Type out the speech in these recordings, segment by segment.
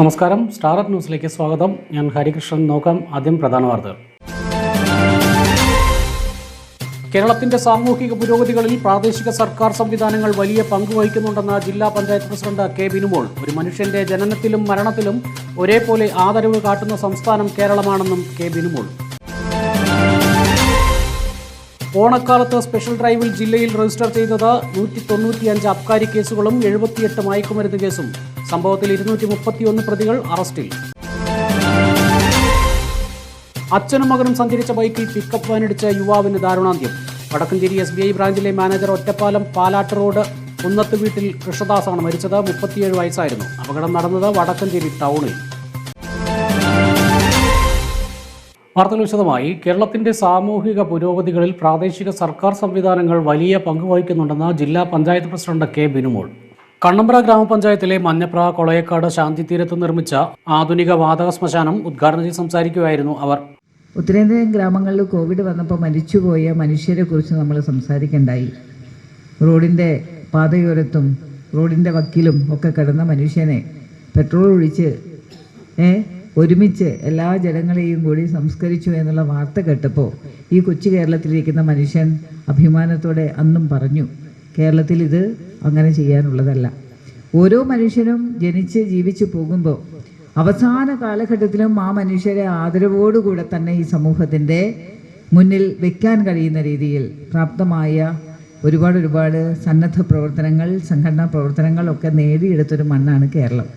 നമസ്കാരം. Star up ന്യൂസിലേക്ക് സ്വാഗതം. ഞാൻ ഹരികൃഷ്ണൻ. നോക്കാം ആദ്യം പ്രധാന വാർത്തകൾ. കേരളത്തിന്റെ സാമൂഹിക പുരോഗതികളിൽ പ്രാദേശിക സർക്കാർ സംവിധാനങ്ങൾ വലിയ പങ്ക് വഹിക്കുന്നുണ്ടെന്ന ജില്ലാ പഞ്ചായത്ത് പ്രസിഡന്റ് കെ ബിനുമോൾ ഒരു മനുഷ്യന്റെ ജനനത്തിലും മരണത്തിലും ഒരേപോലെ ആദരവ് കാട്ടുന്ന സംസ്ഥാനം കേരളമാണെന്നും കെ ബിനുമോൾ. ഓണക്കാലത്ത് സ്പെഷ്യൽ ഡ്രൈവിൽ ജില്ലയിൽ രജിസ്റ്റർ ചെയ്തത് നൂറ്റി തൊണ്ണൂറ്റിയഞ്ച് അബ്കാരി കേസുകളും എഴുപത്തിയെട്ട് മയക്കുമരുന്ന് കേസും. സംഭവത്തിൽ ഇരുന്നൂറ്റി മുപ്പത്തിയൊന്ന് പ്രതികൾ അറസ്റ്റിൽ. അച്ഛനും മകനും സഞ്ചരിച്ച ബൈക്കിൽ പിക്കപ്പ് വാനിടിച്ച യുവാവിന് ദാരുണാന്ത്യം. വടക്കഞ്ചേരി എസ് ബി ഐ ബ്രാഞ്ചിലെ മാനേജർ ഒറ്റപ്പാലം പാലാട്ട് റോഡ് കുന്നത്ത് വീട്ടിൽ കൃഷ്ണദാസാണ് മരിച്ചത്. മുപ്പത്തിയേഴ് വയസ്സായിരുന്നു. അപകടം നടന്നത് വടക്കഞ്ചേരി ടൗണിൽ. വാർത്തകൾ വിശദമായി കേരളത്തിന്റെ സാമൂഹിക പുരോഗതികളിൽ പ്രാദേശിക സർക്കാർ സംവിധാനങ്ങൾ വലിയ പങ്ക് വഹിക്കുന്നുണ്ടെന്ന് ജില്ലാ പഞ്ചായത്ത് പ്രസിഡന്റ് കെ ബിനുമോൾ. കണ്ണമ്പ്ര ഗ്രാമപഞ്ചായത്തിലെ മഞ്ഞപ്ര കൊളയക്കാട് ശാന്തിതീരത്ത് നിർമ്മിച്ച ആധുനിക വാതക ശ്മശാനം ഉദ്ഘാടനം ചെയ്ത് സംസാരിക്കുകയായിരുന്നു അവർ. ഉത്തരേന്ത്യൻ ഗ്രാമങ്ങളിൽ കോവിഡ് വന്നപ്പോൾ മരിച്ചുപോയ മനുഷ്യരെ കുറിച്ച് നമ്മൾ സംസാരിക്കണ്ടായി. റോഡിന്റെ പാതയോരത്തും റോഡിന്റെ വക്കിലും ഒക്കെ കിടന്ന മനുഷ്യനെ പെട്രോൾ ഒഴിച്ച് ഏ? ഒരുമിച്ച് എല്ലാ ജനങ്ങളെയും കൂടി സംസ്കരിച്ചു എന്നുള്ള വാർത്ത കേട്ടപ്പോൾ ഈ കൊച്ചു കേരളത്തിലിരിക്കുന്ന മനുഷ്യൻ അഭിമാനത്തോടെ അന്നും പറഞ്ഞു കേരളത്തിൽ ഇത് അങ്ങനെ ചെയ്യാനുള്ളതല്ല. ഓരോ മനുഷ്യനും ജനിച്ച് ജീവിച്ചു പോകുമ്പോൾ അവസാന കാലഘട്ടത്തിലും ആ മനുഷ്യരെ ആദരവോടുകൂടെ തന്നെ ഈ സമൂഹത്തിന്റെ മുന്നിൽ വെക്കാൻ കഴിയുന്ന രീതിയിൽ പ്രാപ്തമായ ഒരുപാട് ഒരുപാട് സന്നദ്ധ പ്രവർത്തനങ്ങൾ സംഘടനാ പ്രവർത്തനങ്ങളൊക്കെ നേടിയെടുത്തൊരു മണ്ണാണ് കേരളം.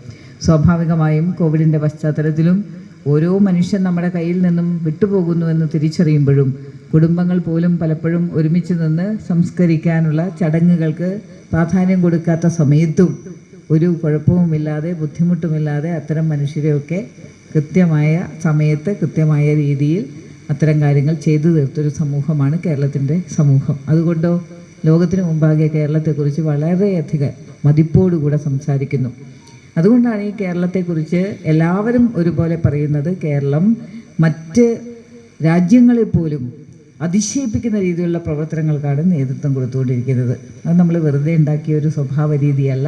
സ്വാഭാവികമായും കോവിഡിന്റെ പശ്ചാത്തലത്തിലും ഓരോ മനുഷ്യൻ നമ്മുടെ കയ്യിൽ നിന്നും വിട്ടുപോകുന്നുവെന്ന് തിരിച്ചറിയുമ്പോഴും കുടുംബങ്ങൾ പോലും പലപ്പോഴും ഒരുമിച്ച് നിന്ന് സംസ്കരിക്കാനുള്ള ചടങ്ങുകൾക്ക് പ്രാധാന്യം കൊടുക്കാത്ത സമയത്തും ഒരു കുഴപ്പവുമില്ലാതെ ബുദ്ധിമുട്ടുമില്ലാതെ അത്തരം മനുഷ്യരെയൊക്കെ കൃത്യമായ സമയത്ത് കൃത്യമായ രീതിയിൽ അത്തരം കാര്യങ്ങൾ ചെയ്തു തീർത്തൊരു സമൂഹമാണ് കേരളത്തിന്റെ സമൂഹം. അതുകൊണ്ടോ ലോകത്തിന് മുമ്പാകെ കേരളത്തെക്കുറിച്ച് വളരെയധികം മതിപ്പോടുകൂടെ സംസാരിക്കുന്നു. അതുകൊണ്ടാണ് ഈ കേരളത്തെക്കുറിച്ച് എല്ലാവരും ഒരുപോലെ പറയുന്നത് കേരളം മറ്റ് രാജ്യങ്ങളെ പോലും അതിശയിപ്പിക്കുന്ന രീതിയിലുള്ള പ്രവർത്തനങ്ങൾക്കാണ് നേതൃത്വം കൊടുത്തുകൊണ്ടിരിക്കുന്നത്. അത് നമ്മൾ വെറുതെ ഉണ്ടാക്കിയ ഒരു സ്വഭാവ രീതിയല്ല.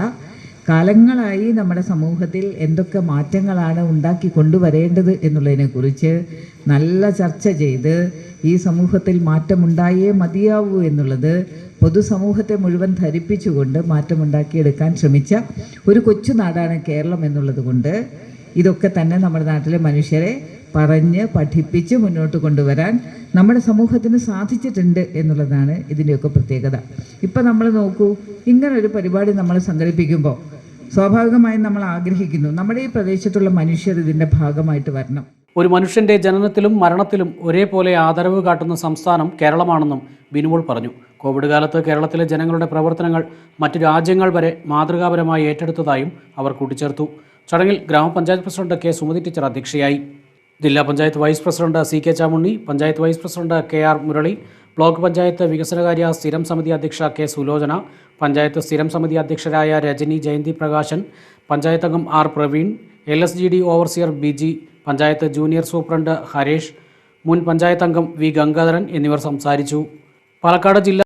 കാലങ്ങളായി നമ്മുടെ സമൂഹത്തിൽ എന്തൊക്കെ മാറ്റങ്ങളാണ് ഉണ്ടാക്കി കൊണ്ടുവരേണ്ടത് എന്നുള്ളതിനെക്കുറിച്ച് നല്ല ചർച്ച ചെയ്ത് ഈ സമൂഹത്തിൽ മാറ്റമുണ്ടായേ മതിയാവൂ എന്നുള്ളത് പൊതുസമൂഹത്തെ മുഴുവൻ ധരിപ്പിച്ചുകൊണ്ട് മാറ്റമുണ്ടാക്കിയെടുക്കാൻ ശ്രമിച്ച ഒരു കൊച്ചു നാടാണ് കേരളം എന്നുള്ളത് കൊണ്ട് ഇതൊക്കെ തന്നെ നമ്മുടെ നാട്ടിലെ മനുഷ്യരെ പറഞ്ഞ് പഠിപ്പിച്ച് മുന്നോട്ട് കൊണ്ടുവരാൻ നമ്മുടെ സമൂഹത്തിന് സാധിച്ചിട്ടുണ്ട് എന്നുള്ളതാണ് ഇതിന്റെയൊക്കെ പ്രത്യേകത. ഇപ്പം നമ്മൾ നോക്കൂ ഇങ്ങനൊരു പരിപാടി നമ്മൾ സംഘടിപ്പിക്കുമ്പോൾ സ്വാഭാവികമായും നമ്മൾ ആഗ്രഹിക്കുന്നു നമ്മുടെ ഈ പ്രദേശത്തുള്ള മനുഷ്യർ ഇതിന്റെ ഭാഗമായിട്ട് വരണം. ഒരു മനുഷ്യന്റെ ജനനത്തിലും മരണത്തിലും ഒരേപോലെ ആദരവ് കാട്ടുന്ന സംസ്ഥാനം കേരളമാണെന്നും ബിനുവോൾ പറഞ്ഞു. കോവിഡ് കാലത്ത് കേരളത്തിലെ ജനങ്ങളുടെ പ്രവർത്തനങ്ങൾ മറ്റു രാജ്യങ്ങൾ വരെ മാതൃകാപരമായി ഏറ്റെടുത്തതായും അവർ കൂട്ടിച്ചേർത്തു. ചടങ്ങിൽ ഗ്രാമപഞ്ചായത്ത് പ്രസിഡന്റ് കെ. സുമതി ടീച്ചർ അധ്യക്ഷയായി. ജില്ലാ panchayat vice president C. K. Chamunni panchayat vice president K. R. Murali block panchayat വികസനകാര്യ സ്ഥിരം സമിതി അധ്യക്ഷ കെ. സുലോചന പഞ്ചായത്ത് സ്ഥിരം സമിതി അധ്യക്ഷരായ രജനി ജയന്തി പ്രകാശൻ പഞ്ചായത്ത് അംഗം R. Praveen L. S. G. D. Overseer B. G. Panchayat junior superintendent Harish മുൻ പഞ്ചായത്ത് അംഗം വി ഗംഗാധരൻ എന്നിവർ സംസാരിച്ചു. പാലക്കാട് ജില്ലാ